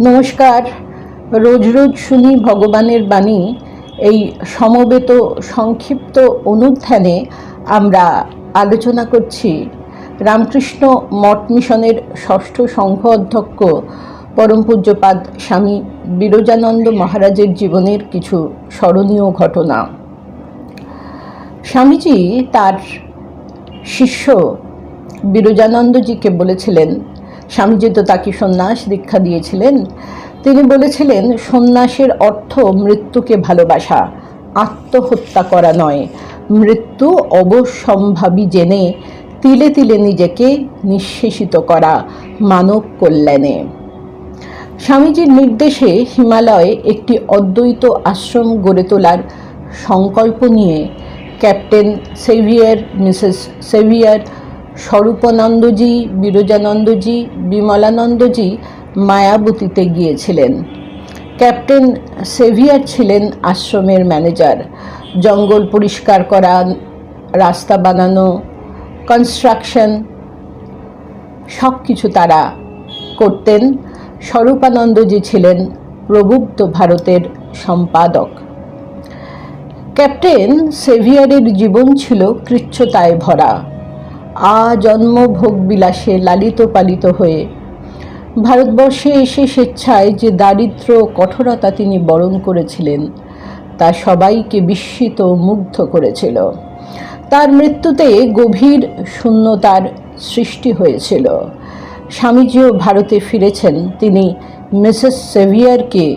নমস্কার। রোজ রোজ শুনি ভগবানের বাণী। এই সমবেত সংক্ষিপ্ত অনুধ্যানে আমরা আলোচনা করছি রামকৃষ্ণ মঠ মিশনের ষষ্ঠ সংঘ অধ্যক্ষ পরম পূজ্যপাদ স্বামী বিরজানন্দ মহারাজের জীবনের কিছু স্মরণীয় ঘটনা। স্বামীজি তার শিষ্য বিরজানন্দজিকে বলেছিলেন স্বামীজি তো তাকে সন্ন্যাস দীক্ষা দিয়েছিলেন। তিনি বলেছিলেন, সন্ন্যাসের অর্থ মৃত্যুকে ভালোবাসা, আত্মহত্যা করা নয়। মৃত্যু অবশ্যম্ভাবী জেনে তিলে তিলে নিজেকে নিঃশেষিত করা, মানব কল্যাণে। স্বামীজির নির্দেশে হিমালয়ে একটি অদ্বৈত আশ্রম গড়ে তোলার সংকল্প নিয়ে captain Sevier, Mrs Sevier Swarupanandaji, Virajanandaji, Vimalanandaji মায়াবতীতে গিয়েছিলেন। ক্যাপ্টেন সেভিয়ার ছিলেন আশ্রমের ম্যানেজার। জঙ্গল পরিষ্কার করা, রাস্তা বানানো কনস্ট্রাকশন সব কিছু তারা করতেন। স্বরূপানন্দজি ছিলেন প্রবুদ্ধ ভারতের সম্পাদক। ক্যাপ্টেন সেভিয়ারের জীবন ছিল কৃচ্ছতায় ভরা। আজন্ম ভোগ বিলাসে লালিত পালিত হয়ে। ভারতবর্ষে এসে স্বেচ্ছায় যে দারিদ্র কঠোরতা তিনি বরণ করেছিলেন, তা সবাইকে বিস্মিত মুগ্ধ করেছিল। তার মৃত্যুতে গভীর শূন্যতার সৃষ্টি হয়েছিল। স্বামীজিও ভারতে ফিরেছেন। তিনি মিসেস সেভিয়ারকে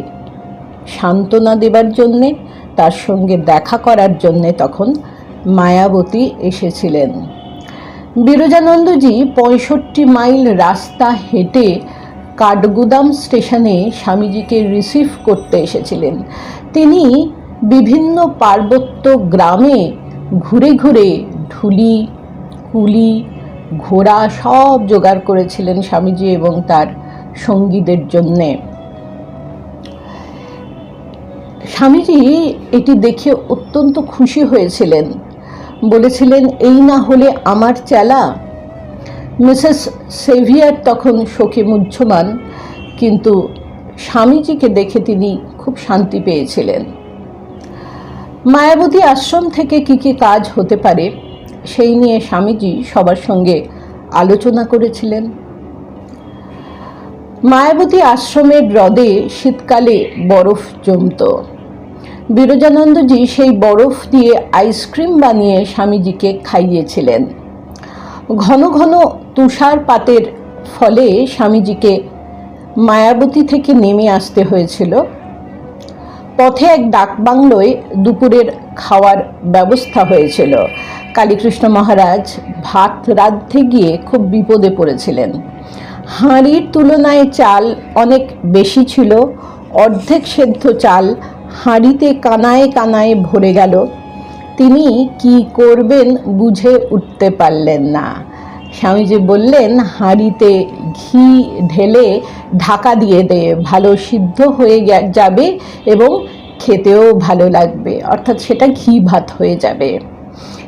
সান্ত্বনা দেবার জন্যে, তার সঙ্গে দেখা করার জন্যে তখন মায়াবতী এসেছিলেন। বিরজানন্দজি পঁয়ষট্টি মাইল রাস্তা হেঁটে কাঠগুদাম স্টেশনে স্বামীজিকে রিসিভ করতে এসেছিলেন। তিনি বিভিন্ন পার্বত্য গ্রামে ঘুরে ঘুরে ঢুলি কুলি, ঘোড়া সব জোগাড় করেছিলেন স্বামীজি এবং তার সঙ্গীদের জন্যে। স্বামীজি এটি দেখে অত্যন্ত খুশি হয়েছিলেন। বলেছিলেন, এই না হলে আমার চেলা? মিসেস সেভিয়ার তখন শোকে মুহ্যমান কিন্তু স্বামীজিকে দেখে তিনি খুব শান্তি পেয়েছিলেন। মায়াবতী আশ্রম থেকে কি কি কাজ হতে পারে, সেই নিয়ে স্বামীজি সবার সঙ্গে আলোচনা করেছিলেন। মায়াবতী আশ্রমের হ্রদে শীতকালে বরফ জমত। বিরজানন্দজি সেই বরফ দিয়ে আইসক্রিম বানিয়ে স্বামীজিকে খাইয়েছিলেন। ঘন ঘন তুষারপাতের ফলে স্বামীজিকে মায়াবতী থেকে নেমে আসতে হয়েছিল। পথে এক ডাকবাংলোয় দুপুরের খাওয়ার ব্যবস্থা হয়েছিল। কালীকৃষ্ণ মহারাজ ভাত রাঁধতে গিয়ে খুব বিপদে পড়েছিলেন। হাঁড়ির তুলনায় চাল অনেক বেশি ছিল, অর্ধেক সেদ্ধ চাল হাঁড়িতে কানায় কানায় ভরে গেল। তিনি কি করবেন বুঝে উঠতে পারলেন না। স্বামীজি বললেন, হাঁড়িতে ঘি ঢেলে ঢাকা দিয়ে দে, ভালো সিদ্ধ হয়ে যাবে এবং খেতেও ভালো লাগবে। অর্থাৎ সেটা ঘি ভাত হয়ে যাবে।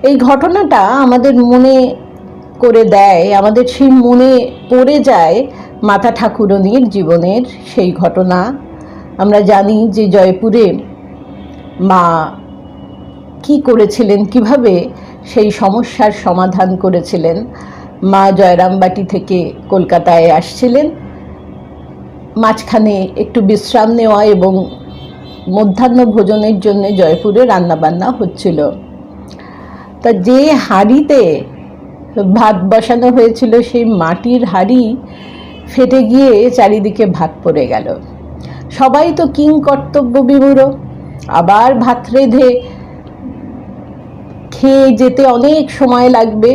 এই ঘটনাটা আমাদের মনে করে দেয়, আমাদের সেই মনে পড়ে যায় মাতা ঠাকুরনির জীবনের সেই ঘটনা। আমরা জানি যে জয়পুরে মা কি করেছিলেন, কীভাবে সেই সমস্যার সমাধান করেছিলেন। মা জয়রামবাটি থেকে কলকাতায় আসছিলেন। মাঝখানে একটু বিশ্রাম নেওয়া এবং মধ্যাহ্ন ভোজনের জন্য জয়পুরে রান্নাবান্না হচ্ছিল। তা যে হাঁড়িতে ভাত বসানো হয়েছিল, সেই মাটির হাঁড়ি ফেটে গিয়ে চারিদিকে ভাত পড়ে গেল। সবাই তো কিং কর্তব্য বিমূঢ়। আবার ভাত রেঁধে খেয়ে যেতে অনেক সময় লাগবে।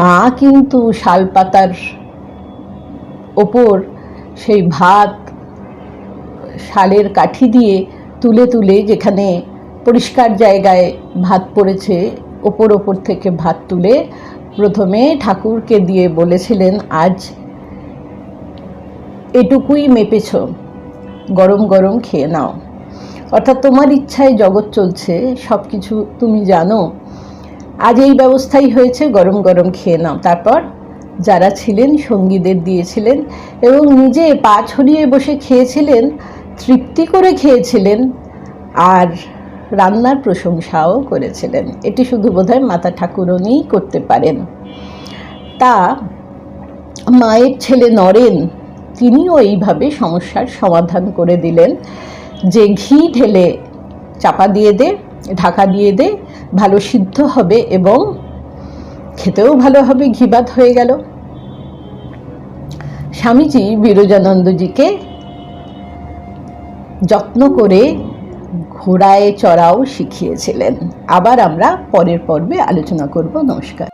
মা কিন্তু শালপাতার ওপর সেই ভাত শালের কাঠি দিয়ে তুলে তুলে যেখানে পরিষ্কার জায়গায় ভাত পড়েছে, ওপর ওপর থেকে ভাত তুলে প্রথমে ঠাকুরকে দিয়ে বলেছিলেন, আজ এটুকুই মেপেছ। গরম গরম খেয়ে নাও। অর্থাৎ তোমার ইচ্ছায় জগৎ চলছে সব কিছু তুমি জানো। আজ এই ব্যবস্থাই হয়েছে, গরম গরম খেয়ে নাও। তারপর যারা ছিলেন, সঙ্গীদের দিয়েছিলেন এবং নিজে পা ছড়িয়ে বসে খেয়েছিলেন, তৃপ্তি করে খেয়েছিলেন আর রান্নার প্রশংসাও করেছিলেন। এটি শুধু বোধহয় মাতা ঠাকুরনিই করতে পারেন। তা মায়ের ছেলে নরেন তিনিও এইভাবে সমস্যার সমাধান করে দিলেন যে ঘি ঢেলে চাপা দিয়ে দে, ঢাকা দিয়ে দে, ভালো সিদ্ধ হবে এবং খেতেও ভালো হবে, ঘিবাত হয়ে গেল। স্বামীজি বিরজানন্দজিকে যত্ন করে ঘোড়ায় চড়াও শিখিয়েছিলেন। আবার আমরা পরের পর্বে আলোচনা করব। নমস্কার।